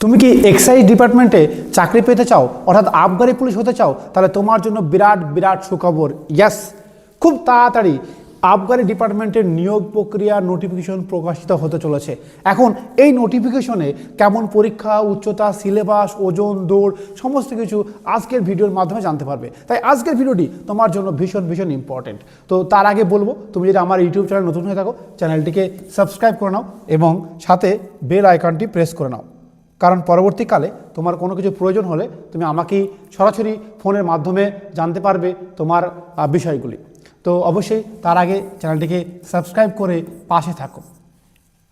তুমি কি এক্সাইজ ডিপার্টমেন্টে চাকরি পেতে চাও? অর্থাৎ আবগারি পুলিশ হতে চাও? তাহলে তোমার জন্য বিরাট বিরাট সুখবর। ইয়াস খুব তাড়াতাড়ি আবগারি ডিপার্টমেন্টের নিয়োগ প্রক্রিয়া নোটিফিকেশন প্রকাশিত হতে চলেছে। এখন এই নোটিফিকেশনে কেমন পরীক্ষা, উচ্চতা সিলেবাস ওজন, দৌড়, সমস্ত কিছু আজকের ভিডিওর মাধ্যমে জানতে পারবে। তাই আজকের ভিডিওটি তোমার জন্য ভীষণ ভীষণ ইম্পর্টেন্ট তো তার আগে বলব, তুমি যদি আমার ইউটিউব চ্যানেল নতুন হয়ে থাকো চ্যানেলটিকে সাবস্ক্রাইব করে নাও এবং সাথে বেল আইকনটি প্রেস করে নাও। কারণ পরবর্তীকালে তোমার কোনো কিছু প্রয়োজন হলে তুমি আমাকেই সরাসরি ফোনের মাধ্যমে জানতে পারবে তোমার বিষয়গুলি। তো অবশ্যই তার আগে চ্যানেলটিকে সাবস্ক্রাইব করে পাশে থাকো।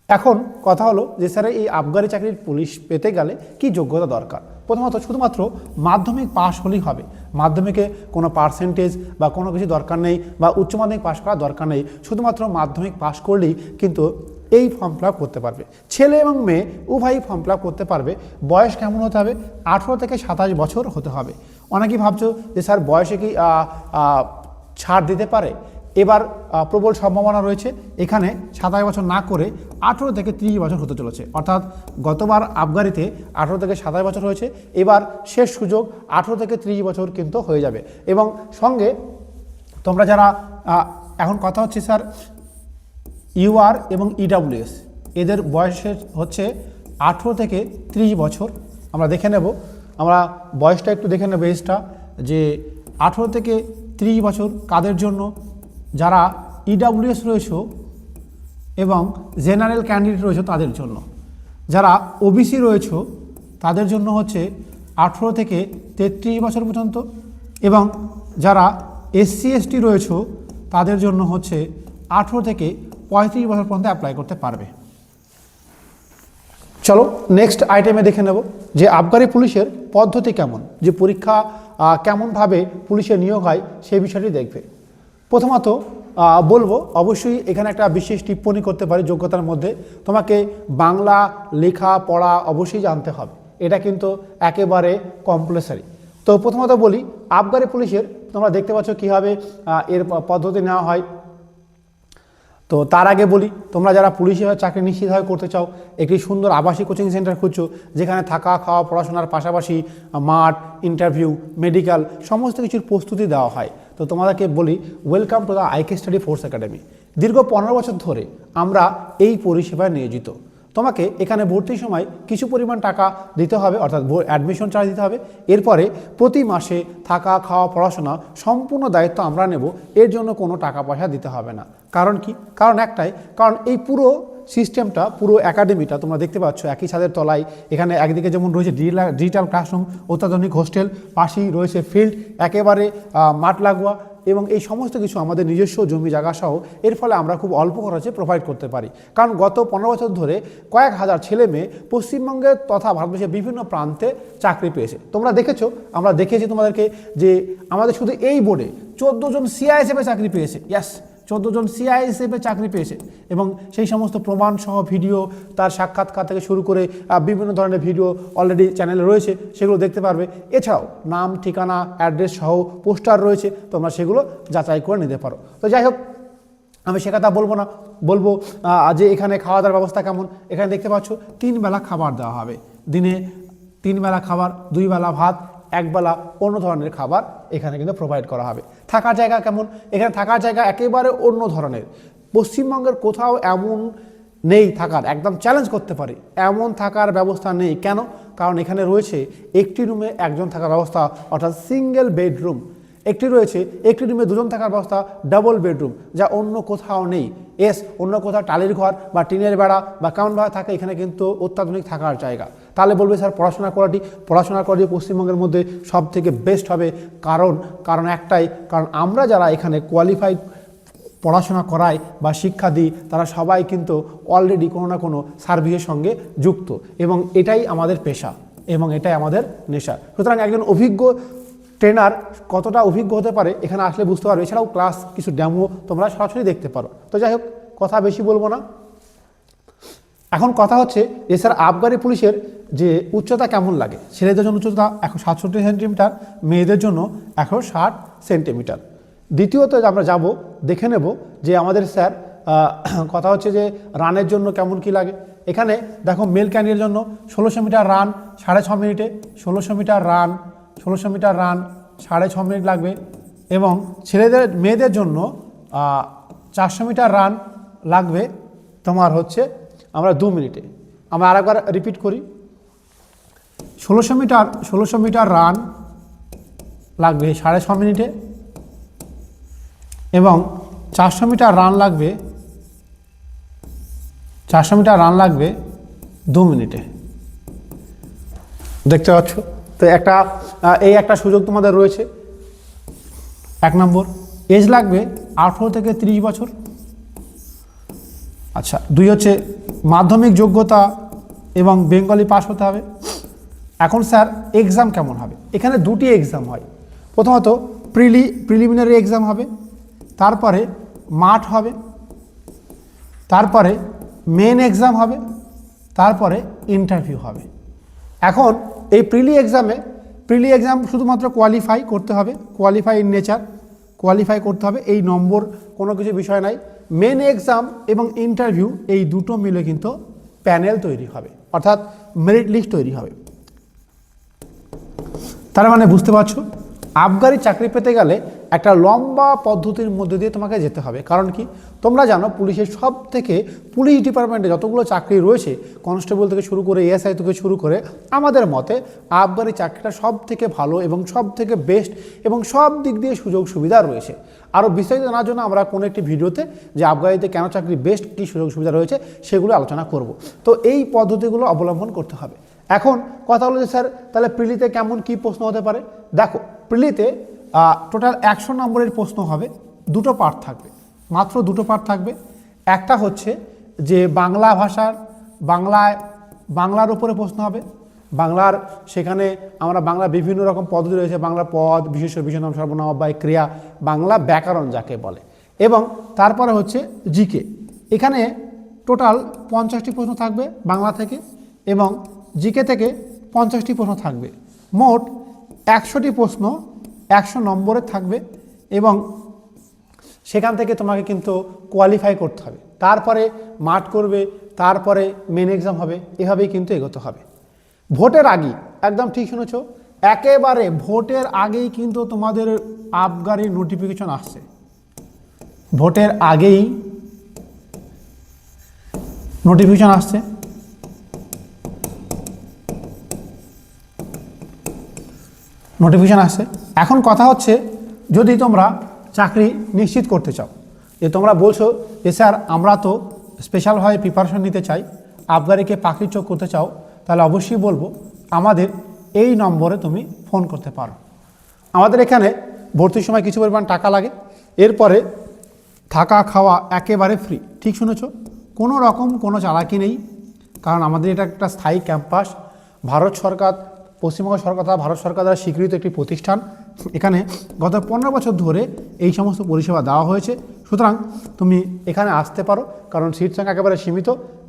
এখন কথা হলো যে স্যার, এই আবগারি চাকরির পুলিশ পেতে গেলে কি যোগ্যতা দরকার? প্রথমত শুধুমাত্র মাধ্যমিক পাশ হলেই হবে। মাধ্যমিকে কোনো পার্সেন্টেজ বা কোনো কিছু দরকার নেই বা উচ্চ মাধ্যমিক পাশ করার দরকার নেই। শুধুমাত্র মাধ্যমিক পাশ করলেই কিন্তু এই ফর্ম ফিল করতে পারবে। ছেলে এবং মেয়ে উভয়ই ফর্ম ফিল করতে পারবে। বয়স কেমন হতে হবে? আঠেরো থেকে সাতাশ বছর হতে হবে। অনেকেই ভাবছ যে, স্যার, বয়সে কি ছাড় দিতে পারে? এবার প্রবল সম্ভাবনা রয়েছে। এখানে সাতাশ বছর না করে আঠেরো থেকে ত্রিশ বছর হতে চলেছে। অর্থাৎ গতবার আবগারিতে আঠেরো থেকে সাতাশ বছর হয়েছে। এবার শেষ সুযোগ আঠেরো থেকে ত্রিশ বছর কিন্তু হয়ে যাবে। এবং সঙ্গে তোমরা যারা এখন কথা হচ্ছে, স্যার ইউআর এবং ইডাব্লিউএস। এদের বয়সের হচ্ছে আঠেরো থেকে ত্রিশ বছর। আমরা দেখে নেব। আমরা বয়সটা একটু দেখে নেব এজটা, যে আঠেরো থেকে ত্রিশ বছর কাদের জন্য যারা ইডাব্লিউএস রয়েছে এবং জেনারেল ক্যান্ডিডেট রয়েছে তাদের জন্য। যারা ওবিসি রয়েছে তাদের জন্য হচ্ছে আঠেরো থেকে তেত্রিশ বছর পর্যন্ত এবং যারা এসসি, এসটি রয়েছে তাদের জন্য হচ্ছে আঠেরো থেকে পঁয়ত্রিশ বছর পর্যন্ত অ্যাপ্লাই করতে পারবে। চলো নেক্সট আইটেমে দেখে নেব যে আবগারি পুলিশের পদ্ধতি কেমন, যে পরীক্ষা কেমনভাবে পুলিশের নিয়োগ হয় সেই বিষয়টি দেখবে। প্রথমত বলব অবশ্যই এখানে একটা বিশেষ টিপ্পণী করতে পারি যোগ্যতার মধ্যে। তোমাকে বাংলা লেখা, পড়া অবশ্যই জানতে হবে। এটা কিন্তু একেবারে কম্পালসারি তো প্রথমত বলি, আবগারি পুলিশের তোমরা দেখতে পাচ্ছ কীভাবে এর পদ্ধতি নেওয়া হয় তো তার আগে বলি, তোমরা যারা পুলিশে চাকরি নিশ্চিতভাবে করতে চাও, একটি সুন্দর আবাসিক কোচিং সেন্টার খুঁজছো, যেখানে থাকা, খাওয়া, পড়াশোনার পাশাপাশি মাঠ ইন্টারভিউ মেডিকেল সমস্ত কিছুর প্রস্তুতি দেওয়া হয়। তো তোমাদেরকে বলি welcome to the IK study force academy দীর্ঘ পনেরো বছর ধরে আমরা এই পরিষেবায় নিয়োজিত। তোমাকে এখানে ভর্তির সময় কিছু পরিমাণ টাকা দিতে হবে, অর্থাৎ অ্যাডমিশন চার্জ দিতে হবে। এরপরে প্রতি মাসে থাকা, খাওয়া, পড়াশোনা সম্পূর্ণ দায়িত্ব আমরা নেব। এর জন্য কোনো টাকা পয়সা দিতে হবে না। কারণ কি? কারণ একটাই, কারণ এই পুরো সিস্টেমটা পুরো একাডেমিটা তোমরা দেখতে পাচ্ছ একই ছাদের তলায়। এখানে একদিকে যেমন রয়েছে ডিজিটাল ক্লাসরুম অত্যাধুনিক হোস্টেল পাশেই রয়েছে ফিল্ড একেবারে মাঠ লাগোয়া এবং এই সমস্ত কিছু আমাদের নিজস্ব জমি জায়গা সহ এর ফলে আমরা খুব অল্প খরচে প্রোভাইড করতে পারি। কারণ গত পনেরো বছর ধরে কয়েক হাজার ছেলে মেয়ে পশ্চিমবঙ্গের তথা ভারতবর্ষের বিভিন্ন প্রান্তে চাকরি পেয়েছে। তোমরা দেখেছ, আমরা দেখেছি তোমাদেরকে যে আমাদের শুধু এই বোর্ডে চোদ্দ জন সিআইএসএফে চাকরি পেয়েছে। ইয়াস চোদ্দ জন সিআইএসএফে চাকরি পেয়েছে এবং সেই সমস্ত প্রমাণসহ ভিডিও তার সাক্ষাৎকার থেকে শুরু করে বিভিন্ন ধরনের ভিডিও অলরেডি চ্যানেলে রয়েছে, সেগুলো দেখতে পারবে। এছাড়াও নাম, ঠিকানা অ্যাড্রেস সহ পোস্টার রয়েছে, তোমরা সেগুলো যাচাই করে নিতে পারো। তো যাই হোক, আমি সে কথা বলব না। বলব যে এখানে খাওয়া দাওয়ার ব্যবস্থা কেমন? এখানে দেখতে পাচ্ছ, তিন বেলা খাবার দেওয়া হবে। দিনে তিন বেলা খাবার, দুই বেলা ভাত একবেলা অন্য ধরনের খাবার এখানে কিন্তু প্রোভাইড করা হবে। থাকার জায়গা কেমন? এখানে থাকার জায়গা একেবারে অন্য ধরনের। পশ্চিমবঙ্গের কোথাও এমন নেই থাকার, একদম চ্যালেঞ্জ করতে পারে। এমন থাকার ব্যবস্থা নেই। কেন? কারণ এখানে রয়েছে একটি রুমে একজন থাকার ব্যবস্থা, অর্থাৎ সিঙ্গেল বেডরুম একটি রয়েছে, একটি রুমে দুজন থাকার ব্যবস্থা ডাবল বেডরুম যা অন্য কোথাও নেই। এস অন্য কোথাও টালির ঘর বা টিনের বেড়া বা কেমনভাবে থাকে, এখানে কিন্তু অত্যাধুনিক থাকার জায়গা। তাহলে বলবে স্যার পড়াশোনা করাটি, পড়াশোনা কোয়ালিটি পশ্চিমবঙ্গের মধ্যে সব থেকে বেস্ট হবে। কারণ কারণ একটাই, কারণ আমরা যারা এখানে কোয়ালিফাইড পড়াশোনা করায় বা শিক্ষা দিই, তারা সবাই কিন্তু অলরেডি কোনো না কোনো সার্ভিসের সঙ্গে যুক্ত এবং এটাই আমাদের পেশা এবং এটাই আমাদের নেশা। সুতরাং একজন অভিজ্ঞ ট্রেনার কতটা অভিজ্ঞ হতে পারে এখানে আসলে বুঝতে পারবে। এছাড়াও ক্লাস কিছু ডেমো তোমরা সরাসরি দেখতে পারো। তো যাই হোক, কথা বেশি বলব না। এখন কথা হচ্ছে যে, স্যার আবগারি পুলিশের যে উচ্চতা কেমন লাগে? ছেলেদের জন্য উচ্চতা একশো সাতষট্টি সেন্টিমিটার, মেয়েদের জন্য একশো ষাট সেন্টিমিটার। দ্বিতীয়ত আমরা যাব, দেখে নেব যে আমাদের স্যার কথা হচ্ছে যে রানের জন্য কেমন কি লাগে। এখানে দেখো মেল ক্যান্ডিডেটের জন্য ষোলোশো মিটার রান, সাড়ে ছ মিনিটে ষোলোশো মিটার রান, ষোলোশো মিটার রান, সাড়ে ছ মিনিট লাগবে। এবং ছেলেদের, মেয়েদের জন্য চারশো মিটার রান লাগবে। তোমার হচ্ছে আমরা দু মিনিটে। আমরা আরেকবার রিপিট করি। ষোলোশো মিটার ষোলোশো মিটার রান লাগবে সাড়ে ছ মিনিটে এবং চারশো মিটার রান লাগবে, চারশো মিটার রান লাগবে দু মিনিটে। দেখতে পাচ্ছ? তো একটা এই একটা সুযোগ তোমাদের রয়েছে। এক নম্বর এজ লাগবে আঠেরো থেকে তিরিশ বছর। আচ্ছা দুই হচ্ছে মাধ্যমিক যোগ্যতা এবং বেঙ্গলি পাস হতে হবে। এখন স্যার এক্সাম কেমন হবে? এখানে দুটি এক্সাম হয়। প্রথমত প্রিলি প্রিলিমিনারি এক্সাম হবে, তারপরে মাঠ হবে, তারপরে মেন এক্সাম হবে, তারপরে ইন্টারভিউ হবে। এখন এই প্রিলি এক্সামে প্রিলি এক্সাম শুধুমাত্র কোয়ালিফাই করতে হবে কোয়ালিফাই ইন নেচার কোয়ালিফাই করতে হবে, এই নম্বর কোনো কিছু বিষয় নাই। মেন এক্সাম এবং ইন্টারভিউ এই দুটো মিলে কিন্তু প্যানেল তৈরি হবে, অর্থাৎ মেরিট লিস্ট তৈরি হবে। তার মানে বুঝতে পারছ? আবগারি চাকরি পেতে গেলে একটা লম্বা পদ্ধতির মধ্যে দিয়ে তোমাকে যেতে হবে। কারণ কি? তোমরা জানো পুলিশের সব থেকে পুলিশ ডিপার্টমেন্টে যতগুলো চাকরি রয়েছে, কনস্টেবল থেকে শুরু করে এএসআই থেকে শুরু করে আমাদের মতে আবগারি চাকরিটা সব থেকে ভালো এবং সব থেকে বেস্ট এবং সব দিক দিয়ে সুযোগ সুবিধা রয়েছে। আরও বিস্তারিত জানার জন্য আমরা কোনো একটি ভিডিওতে যে আবগারিতে কেন চাকরি বেস্ট, কী সুযোগ সুবিধা রয়েছে, সেগুলো আলোচনা করব। তো এই পদ্ধতিগুলো অবলম্বন করতে হবে। এখন কথা হলো যে, স্যার, তাহলে প্রিলিতে কেমন কি প্রশ্ন হতে পারে? দেখো, প্রিলিতে টোটাল একশো নম্বরের প্রশ্ন হবে, দুটো পার্ট থাকবে, মাত্র দুটো পার্ট থাকবে। একটা হচ্ছে যে বাংলা ভাষার, বাংলায়, বাংলার উপরে প্রশ্ন হবে। বাংলার সেখানে আমরা বাংলা বিভিন্ন রকম পদ্ধতি রয়েছে, বাংলা পদ বিশেষ বিশেষণ সর্বনাম বা ক্রিয়া, বাংলা ব্যাকরণ যাকে বলে। এবং তারপরে হচ্ছে জিকে এখানে টোটাল পঞ্চাশটি প্রশ্ন থাকবে বাংলা থেকে এবং জিকে থেকে পঞ্চাশটি প্রশ্ন থাকবে। মোট একশোটি প্রশ্ন একশো নম্বরে থাকবে এবং সেখান থেকে তোমাকে কিন্তু কোয়ালিফাই করতে হবে। তারপরে মাঠ করবে, তারপরে মেন এক্সাম হবে, এভাবেই কিন্তু এগোতে হবে। ভোটের আগেই একদম ঠিক শুনেছ, একেবারে ভোটের আগেই কিন্তু তোমাদের আবগারি নোটিফিকেশন আসছে। ভোটের আগেই নোটিফিকেশন আসছে। নোটিফিকেশান আসছে। এখন কথা হচ্ছে, যদি তোমরা চাকরি নিশ্চিত করতে চাও, যে তোমরা বলছো যে, স্যার, আমরা তো স্পেশালভাবে প্রিপারেশন নিতে চাই আবগারিকে পাখির চোখ করতে চাও, তাহলে অবশ্যই বলব, আমাদের এই নম্বরে তুমি ফোন করতে পারো। আমাদের এখানে ভর্তির সময় কিছু পরিমাণ টাকা লাগে, এরপরে থাকা খাওয়া একেবারে ফ্রি ঠিক শুনেছ? কোনো রকম কোনো চালাকি নেই, কারণ আমাদের এটা একটা স্থায়ী ক্যাম্পাস ভারত সরকার, পশ্চিমবঙ্গ সরকার, তথা ভারত সরকার দ্বারা স্বীকৃত একটি প্রতিষ্ঠান। এখানে গত পনেরো বছর ধরে এই সমস্ত পরিষেবা দেওয়া হয়েছে। সুতরাং তুমি এখানে আসতে পারো, কারণ সিট সংখ্যা একেবারে সীমিত।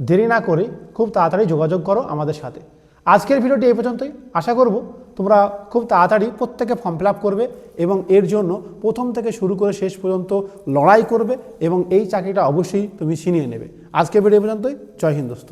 দেরি না করে খুব তাড়াতাড়ি যোগাযোগ করো আমাদের সাথে। আজকের ভিডিওটি এই পর্যন্তই। আশা করব তোমরা খুব তাড়াতাড়ি প্রত্যেকে ফর্ম ফিল করবে এবং এর জন্য প্রথম থেকে শুরু করে শেষ পর্যন্ত লড়াই করবে এবং এই চাকরিটা অবশ্যই তুমি ছিনিয়ে নেবে। আজকের ভিডিও পর্যন্তই। জয় হিন্দ দোস্ত।